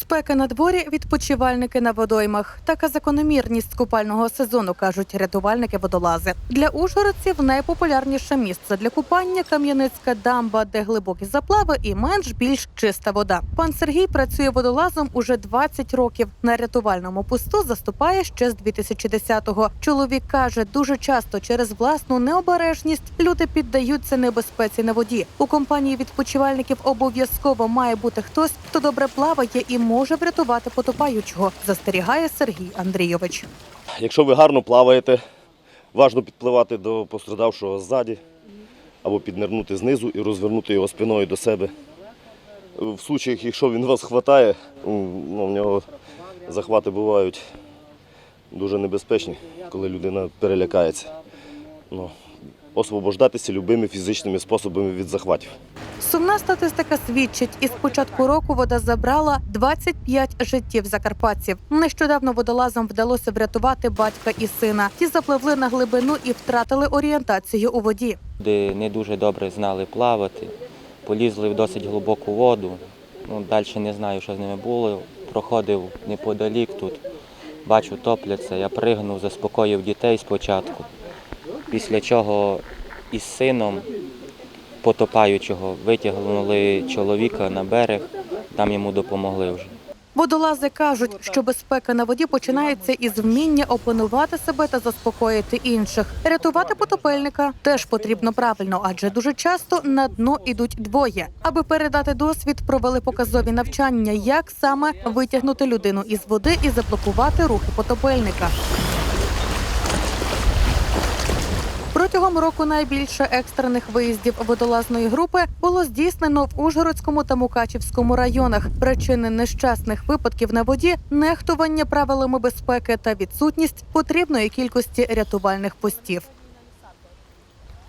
Спека на дворі, відпочивальники на водоймах. Така закономірність купального сезону, кажуть рятувальники водолази. Для ужгородців найпопулярніше місце для купання Кам'яницька дамба, де глибокі заплави і менш більш чиста вода. Пан Сергій працює водолазом уже 20 років. На рятувальному посту заступає ще з 2010-го. Чоловік каже, дуже часто через власну необережність люди піддаються небезпеці на воді. У компанії відпочивальників обов'язково має бути хтось, хто добре плаває і може врятувати потопаючого. Застерігає Сергій Андрійович. Якщо ви гарно плаваєте, важно підпливати до пострадавшого ззаді або піднирнути знизу і розвернути його спиною до себе. В случаях, якщо він вас хватає, ну, в нього захвати бувають дуже небезпечні, коли людина перелякається. Ну, освобождатися любими фізичними способами від захватів. Сумна статистика свідчить, із початку року вода забрала 25 життів закарпатців. Нещодавно водолазам вдалося врятувати батька і сина. Ті запливли на глибину і втратили орієнтацію у воді. Люди не дуже добре знали плавати, полізли в досить глибоку воду. Ну, далі не знаю, що з ними було. Проходив неподалік тут, бачу, топляться. Я пригнув, заспокоїв дітей спочатку. Після чого із сином потопаючого витягнули чоловіка на берег, там йому допомогли вже. Водолази кажуть, що безпека на воді починається із вміння опанувати себе та заспокоїти інших. Рятувати потопельника теж потрібно правильно, адже дуже часто на дно ідуть двоє. Аби передати досвід, провели показові навчання, як саме витягнути людину із води і заблокувати рухи потопельника. Протягом року найбільше екстрених виїздів водолазної групи було здійснено в Ужгородському та Мукачівському районах. Причини нещасних випадків на воді, нехтування правилами безпеки та відсутність потрібної кількості рятувальних постів.